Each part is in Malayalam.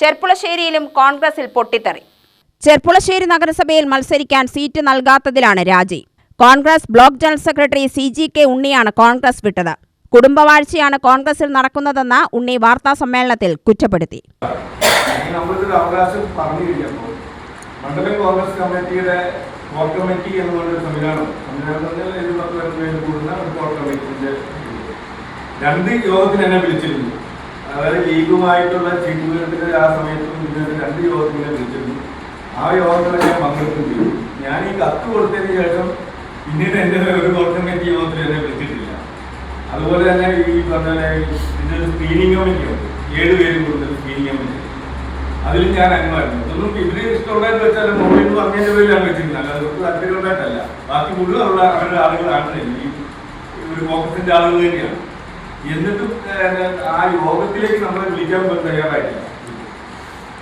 ചെർപ്പുളശ്ശേരിയിലും കോൺഗ്രസിൽ പൊട്ടിത്തെറി. ചെർപ്പുളശ്ശേരി നഗരസഭയിൽ മത്സരിക്കാൻ സീറ്റ് നൽകാത്തതിലാണ് രാജി. Congress block general secretary C G K ഉണ്ണിയാണ് Congress വിട്ടത്. കുടുംബവാഴ്ചയാണ് കോൺഗ്രസിൽ നടക്കുന്നതെന്ന് ഉണ്ണി വാർത്താ സമ്മേളനത്തിൽ കുറ്റപ്പെടുത്തി. മണ്ഡലം കോൺഗ്രസ് കമ്മിറ്റിയുടെ കോർ കമ്മിറ്റി സംവിധാനം സംവിധാനം പറഞ്ഞാൽ പേര് കൂടുന്ന ഒരു കോർ കമ്മിറ്റിന്റെ രണ്ട് യോഗത്തിന് എന്നെ വിളിച്ചിരുന്നു. അതായത് ലീഗുമായിട്ടുള്ള ചീട്ടുകെട്ടിന്റെ ആ സമയത്ത് ഇതിന്റെ രണ്ട് യോഗത്തിനെ എന്നെ വിളിച്ചിരുന്നു. ആ യോഗങ്ങളിൽ ഞാൻ പങ്കെടുക്കുകയും ചെയ്തു. ഞാൻ ഈ കത്ത് കൊടുത്തതിന് ശേഷം പിന്നീട് എന്റെ ഒരു കോർ കമ്മിറ്റി യോഗത്തിൽ എന്നെ വിളിച്ചിട്ടില്ല. അതുപോലെ തന്നെ ഈ പറഞ്ഞ ഇതിന്റെ ഒരു സ്ക്രീനിങ് കമ്മിറ്റിയുണ്ട് ഏഴ് പേര് കൂടുതൽ സ്ക്രീനിങ് കമ്മിറ്റി അതിൽ ഞാൻ അംഗമായിരുന്നു. ഇതൊന്നും ഇവർ ഇഷ്ടമുള്ളതെന്ന് വെച്ചാൽ മുകളിൽ നിന്ന് പറഞ്ഞതിന്റെ പേരിൽ ഞാൻ വെച്ചിരുന്നില്ല അല്ലാതെ ഇവർക്ക് താല്പര്യമുണ്ടായിട്ടല്ല ബാക്കി മുഴുവൻ ഉള്ള അവരുടെ ആളുകളാണ് ഈ ഒരു ഫോക്കസിന്റെ ആളുകൾ തന്നെയാണ്. എന്നിട്ടും ആ യോഗത്തിലേക്ക് നമ്മളെ വിളിക്കാൻ തയ്യാറായിട്ടില്ല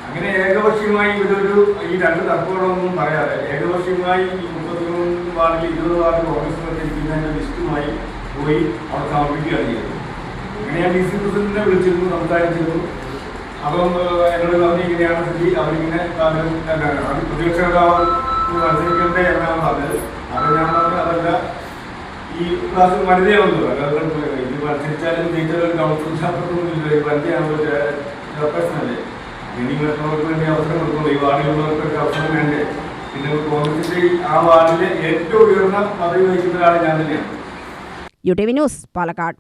അങ്ങനെ ഏകപക്ഷീയമായി ഇവരൊരു ഈ രണ്ട് തർക്കങ്ങളൊന്നും പറയാതെ ഏകപക്ഷീയമായി മുപ്പത്തിമൂന്ന് വാർഡിൽ ഇരുപത് വാർഡ് കോൺഗ്രസ് മത്സരിക്കുന്നതിന്റെ ലിസ്റ്റുമായി പോയി അവിടെ സമർപ്പിക്കുകയാണ് ചെയ്തത്. അങ്ങനെ ഞാൻ ഡി സി പ്രസിഡന്റിനെ വിളിച്ചിരുന്നു സംസാരിച്ചിരുന്നു. അപ്പം എന്നോട് പറഞ്ഞു ഇങ്ങനെയാണ് സ്ഥിതി അവരിങ്ങനെ പ്രതിപക്ഷ നേതാവ് മത്സരിക്കട്ടെ എന്നാണ് പറഞ്ഞത്. അത് ഞാൻ പറഞ്ഞു അതല്ല ഈ ക്ലാസ് വനിതയാവുന്നു അല്ലാതെ ഇത് കൗൺസിലിംഗ് ജയിച്ചാലും കൗൺസിൽ ശാസ്ത്രമൊന്നുമില്ല ഈ വനിതയാണല്ലോ ചെയർപേഴ്സൺ അല്ലേ? ഇനി മറ്റുള്ളവർക്ക് വേണ്ടി അവസരം കൊടുക്കുന്നു ഈ വാർഡിലുള്ളവർക്ക് അവസരം വേണ്ടേ? പിന്നെ കോൺഗ്രസിന്റെ ആ വാർഡിലെ ഏറ്റവും ഉയർന്ന പദവി വഹിക്കുന്ന ഒരാൾ ഞാൻ തന്നെയാണ്. U T V news Palakkad.